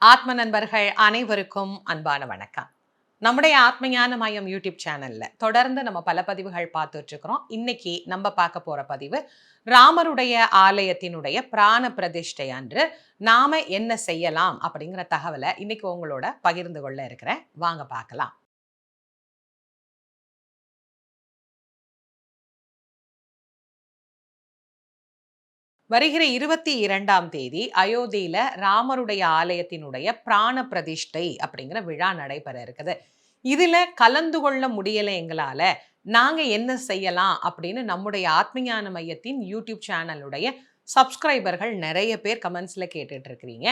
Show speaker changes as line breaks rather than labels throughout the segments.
ஆத்ம நண்பர்கள் அனைவருக்கும் அன்பான வணக்கம். நம்முடைய ஆத்மஞான மையம் யூடியூப் சேனல்ல தொடர்ந்து நம்ம பல பதிவுகள் பார்த்துட்டு இருக்கிறோம் இன்னைக்கு நம்ம பார்க்க போற பதிவு ராமருடைய ஆலயத்தினுடைய பிராண பிரதிஷ்டை அன்று நாம என்ன செய்யலாம் அப்படிங்கிற தகவலை இன்னைக்கு உங்களோட பகிர்ந்து கொள்ள இருக்கிறேன். வாங்க பார்க்கலாம். வருகிற இருபத்தி இரண்டாம் தேதி அயோத்தியில ராமருடைய ஆலயத்தினுடைய பிராண பிரதிஷ்டை அப்படிங்கிற விழா நடைபெற இருக்குது. இதுல கலந்து கொள்ள முடியலை எங்களால. நாங்க என்ன செய்யலாம் அப்படின்னு நம்முடைய ஆத்மஞான மையத்தின் யூடியூப் சேனலுடைய சப்ஸ்கிரைபர்கள் நிறைய பேர் கமெண்ட்ஸில் கேட்டுட்டு இருக்கிறீங்க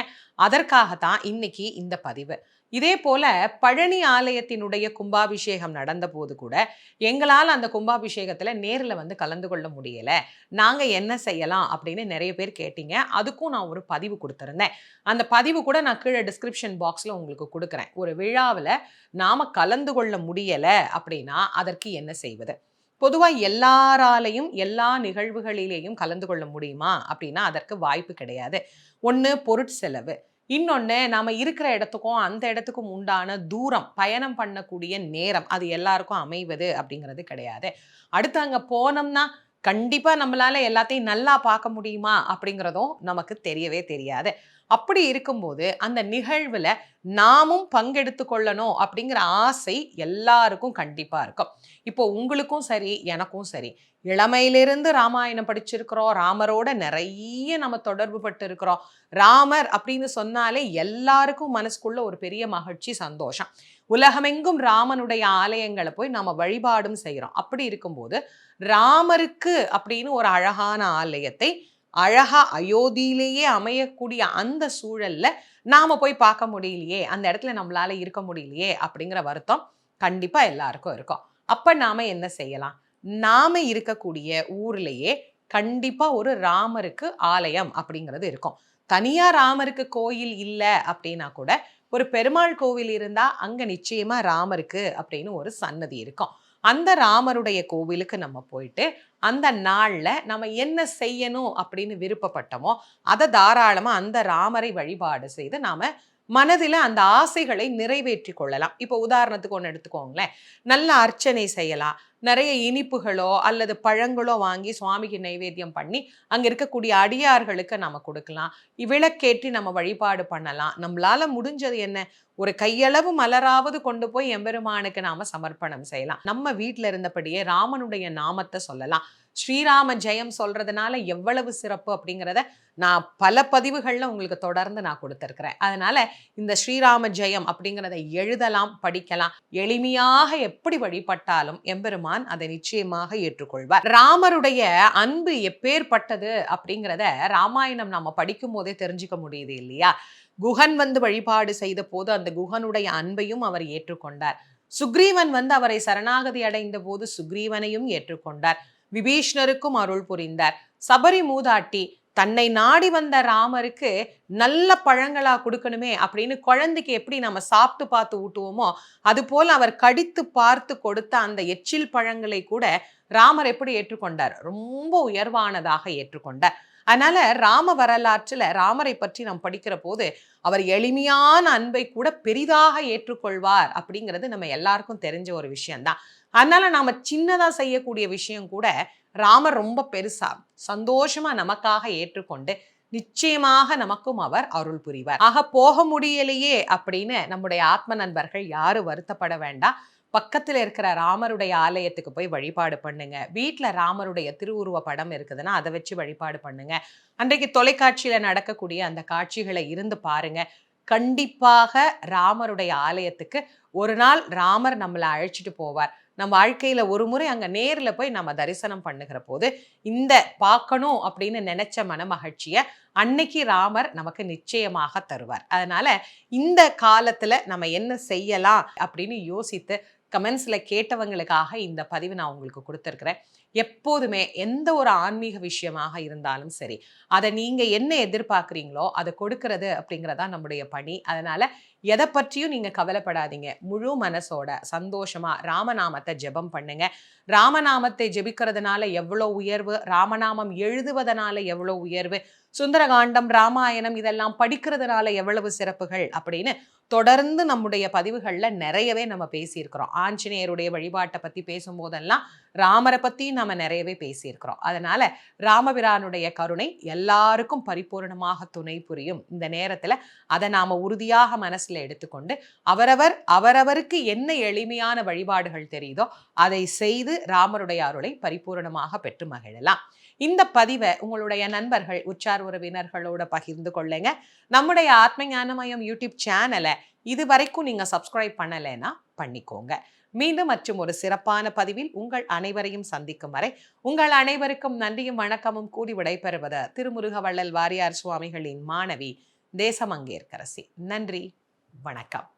அதற்காக தான் இன்னைக்கு இந்த பதிவு. இதே போல பழனி ஆலயத்தினுடைய கும்பாபிஷேகம் நடந்த போது கூட எங்களால் அந்த கும்பாபிஷேகத்தில் நேரில் வந்து கலந்து கொள்ள முடியலை. நாங்கள் என்ன செய்யலாம் அப்படின்னு நிறைய பேர் கேட்டீங்க. அதுக்கும் நான் ஒரு பதிவு கொடுத்துருந்தேன். அந்த பதிவு கூட நான் கீழே டிஸ்கிரிப்ஷன் பாக்ஸில் உங்களுக்கு கொடுக்குறேன். ஒரு விழாவில் நாம் கலந்து கொள்ள முடியலை அப்படின்னா அதற்கு என்ன செய்வது? பொதுவாக எல்லாராலையும் எல்லா நிகழ்வுகளிலேயும் கலந்து கொள்ள முடியுமா? அப்படின்னா அதற்கு வாய்ப்பு கிடையாது. ஒன்று பொருட்செலவு இன்னொன்று நாம் இருக்கிற இடத்துக்கும் அந்த இடத்துக்கும் உண்டான தூரம் பயணம் பண்ணக்கூடிய நேரம் அது எல்லாருக்கும் அமைவது அப்படிங்கிறது கிடையாது. அடுத்து அங்கே போனோம்னா கண்டிப்பாக நம்மளால் எல்லாத்தையும் நல்லா பார்க்க முடியுமா அப்படிங்கிறதும் நமக்கு தெரியவே தெரியாது. அப்படி இருக்கும்போது அந்த நிகழ்வில் நாமும் பங்கெடுத்து கொள்ளணும் அப்படிங்கிற ஆசை எல்லாருக்கும் கண்டிப்பாக இருக்கும். இப்போ உங்களுக்கும் சரி எனக்கும் சரி. இளமையிலிருந்து ராமாயணம் படிச்சிருக்கிறோம். ராமரோட நிறைய நம்ம தொடர்பு பட்டு இருக்கிறோம் ராமர் அப்படின்னு சொன்னாலே எல்லாருக்கும் மனசுக்குள்ள ஒரு பெரிய மகிழ்ச்சி சந்தோஷம். உலகமெங்கும் ராமனுடைய ஆலயங்களை போய் நம்ம வழிபாடும் செய்கிறோம் அப்படி இருக்கும்போது ராமருக்கு அப்படின்னு ஒரு அழகான ஆலயத்தை அழகா அயோத்தியிலேயே அமையக்கூடிய அந்த சூழல்ல நாம போய் பார்க்க முடியலையே அந்த இடத்துல நம்மளால இருக்க முடியலையே அப்படிங்கிற வருத்தம் கண்டிப்பா எல்லாருக்கும் இருக்கும். அப்ப நாம என்ன செய்யலாம்? நாம இருக்கக்கூடிய ஊர்லயே கண்டிப்பா ஒரு ராமருக்கு ஆலயம் அப்படிங்கிறது இருக்கும். தனியா ராமருக்கு கோயில் இல்லை அப்படின்னா கூட ஒரு பெருமாள் கோவில் இருந்தா அங்க நிச்சயமா ராமருக்கு அப்படின்னு ஒரு சன்னதி இருக்கும். அந்த ராமருடைய கோவிலுக்கு நம்ம போயிட்டு அந்த நாளில் நம்ம என்ன செய்யணும் அப்படின்னு விருப்பப்பட்டோமோ அதை தாராளமாக அந்த ராமரை வழிபாடு செய்து நாம் மனதில் அந்த ஆசைகளை நிறைவேற்றி கொள்ளலாம். இப்போ உதாரணத்துக்கு ஒன்று எடுத்துக்கோங்களேன். நல்ல அர்ச்சனை செய்யலாம். நிறைய இனிப்புகளோ அல்லது பழங்களோ வாங்கி சுவாமிக்கு நைவேத்தியம் பண்ணி அங்கே இருக்கக்கூடிய அடியார்களுக்கு நம்ம கொடுக்கலாம். விளக்கேற்றி நம்ம வழிபாடு பண்ணலாம். நம்மளால முடிஞ்சது என்ன? ஒரு கையளவு மலராவது கொண்டு போய் எம்பெருமானுக்கு நாம சமர்ப்பணம் செய்யலாம். நம்ம வீட்டில் இருந்தபடியே ராமனுடைய நாமத்தை சொல்லலாம். ஸ்ரீராம ஜெயம் சொல்றதுனால எவ்வளவு சிறப்பு அப்படிங்கிறத நான் பல பதிவுகளில் உங்களுக்கு தொடர்ந்து நான் கொடுத்துருக்குறேன். அதனால இந்த ஸ்ரீராம ஜெயம் அப்படிங்கிறத எழுதலாம் படிக்கலாம். எளிமையாக எப்படி வழிபட்டாலும் எம்பெருமான் அதை நிச்சயமாக ஏற்றுக்கொள்வார். ராமருடைய அன்பு எப்பேற்பட்டது அப்படிங்கிறத ராமாயணம் நம்ம படிக்கும் போதே தெரிஞ்சுக்க முடியுது இல்லையா? குகன் வந்து வழிபாடு செய்த போது அந்த குகனுடைய அன்பையும் அவர் ஏற்றுக்கொண்டார். சுக்ரீவன் வந்து அவரை சரணாகதி அடைந்த போது சுக்ரீவனையும் ஏற்றுக்கொண்டார். விபீஷ்ணருக்கும் அருள் புரிந்தார். சபரி மூதாட்டி தன்னை நாடி வந்த ராமருக்கு நல்ல பழங்களா கொடுக்கணுமே அப்படின்னு குழந்தைக்கு எப்படி நம்ம சாப்பிட்டு பார்த்து ஊட்டுவோமோ அது போல அவர் கடித்து பார்த்து கொடுத்த அந்த எச்சில் பழங்களை கூட ராமர் எப்படி ஏற்றுக்கொண்டார்? ரொம்ப உயர்வானதாக ஏற்றுக்கொண்டார். அதனால ராம வரலாற்றில் ராமரை பற்றி நாம் படிக்கிற போது அவர் எளிமையான அன்பை கூட பெரிதாக ஏற்றுக்கொள்வார் அப்படிங்கிறது நம்ம எல்லாருக்கும் தெரிஞ்ச ஒரு விஷயம்தான். அதனால நாம சின்னதாக செய்யக்கூடிய விஷயம் கூட ராமர் ரொம்ப பெருசா சந்தோஷமா நமக்காக ஏற்றுக்கொண்டு நிச்சயமாக நமக்கும் அவர் அருள் புரிவார். ஆக போக முடியலையே அப்படின்னு நம்முடைய ஆத்ம நண்பர்கள் யாரும் வருத்தப்பட வேண்டாம். பக்கத்தில் இருக்கிற ராமருடைய ஆலயத்துக்கு போய் வழிபாடு பண்ணுங்க. வீட்டில் ராமருடைய திருவுருவ படம் இருக்குதுன்னா அதை வச்சு வழிபாடு பண்ணுங்க. அன்றைக்கு தொலைக்காட்சியில் நடக்கக்கூடிய அந்த காட்சிகளை இருந்து பாருங்க. கண்டிப்பாக ராமருடைய ஆலயத்துக்கு ஒரு நாள் ராமர் நம்மளை அழைச்சிட்டு போவார். நம்ம வாழ்க்கையில் ஒரு முறை அங்கே நேரில் போய் நம்ம தரிசனம் பண்ணுகிற போது இந்த பார்க்கணும் அப்படின்னு நினச்ச மன மகிழ்ச்சிய அன்னைக்கு ராமர் நமக்கு நிச்சயமாக தருவார். அதனால் இந்த காலத்தில் நம்ம என்ன செய்யலாம் அப்படின்னு யோசித்து கமெண்ட்ஸில் கேட்டவங்களுக்காக இந்த பதிவு நான் உங்களுக்கு கொடுத்துருக்குறேன். எப்போதுமே எந்த ஒரு ஆன்மீக விஷயமாக இருந்தாலும் சரி அதை நீங்க என்ன எதிர்பார்க்குறீங்களோ அதை கொடுக்கறது அப்படிங்கிறதா நம்முடைய பணி. அதனால எதை பற்றியும் நீங்க கவலைப்படாதீங்க. முழு மனசோட சந்தோஷமா ராமநாமத்தை ஜெபம் பண்ணுங்க. ராமநாமத்தை ஜெபிக்கிறதுனால எவ்வளோ உயர்வு ராமநாமம் எழுதுவதனால எவ்வளோ உயர்வு சுந்தரகாண்டம் ராமாயணம் இதெல்லாம் படிக்கிறதுனால எவ்வளவு சிறப்புகள் அப்படின்னு தொடர்ந்து நம்முடைய பதிவுகளில் நிறையவே நம்ம பேசியிருக்கிறோம். ஆஞ்சநேயருடைய வழிபாட்டை பற்றி பேசும்போதெல்லாம் ராமரை பற்றி நம்ம நிறையவே பேசியிருக்கிறோம். அதனால ராமபிரானுடைய கருணை எல்லாருக்கும் பரிபூர்ணமாக துணை புரியும். இந்த நேரத்தில் அதை நாம் உறுதியாக மனசில் எடுத்துக்கொண்டு அவரவர் அவரவருக்கு என்ன எளிமையான வழிபாடுகள் தெரியுதோ அதை செய்து ராமருடைய அருளை பரிபூர்ணமாக பெற்று மகிழலாம். இந்த பதிவை உங்களுடைய நண்பர்கள் உச்சார் உறவினர்களோட பகிர்ந்து கொள்ளுங்க. நம்முடைய ஆத்ம ஞானமயம் யூடியூப் சேனலை இது வரைக்கும் நீங்க சப்ஸ்கிரைப் பண்ணலைன்னா பண்ணிக்கோங்க. மீண்டும் மற்றும் ஒரு சிறப்பான பதிவில் உங்கள் அனைவரையும் சந்திக்கும் வரை உங்கள் அனைவருக்கும் நன்றியும் வணக்கமும் கூடி விடைபெறுவது திருமுருகவள்ளல் வாரியார் சுவாமிகளின் மாணவி தேசமங்கேற்கரசி. நன்றி வணக்கம்.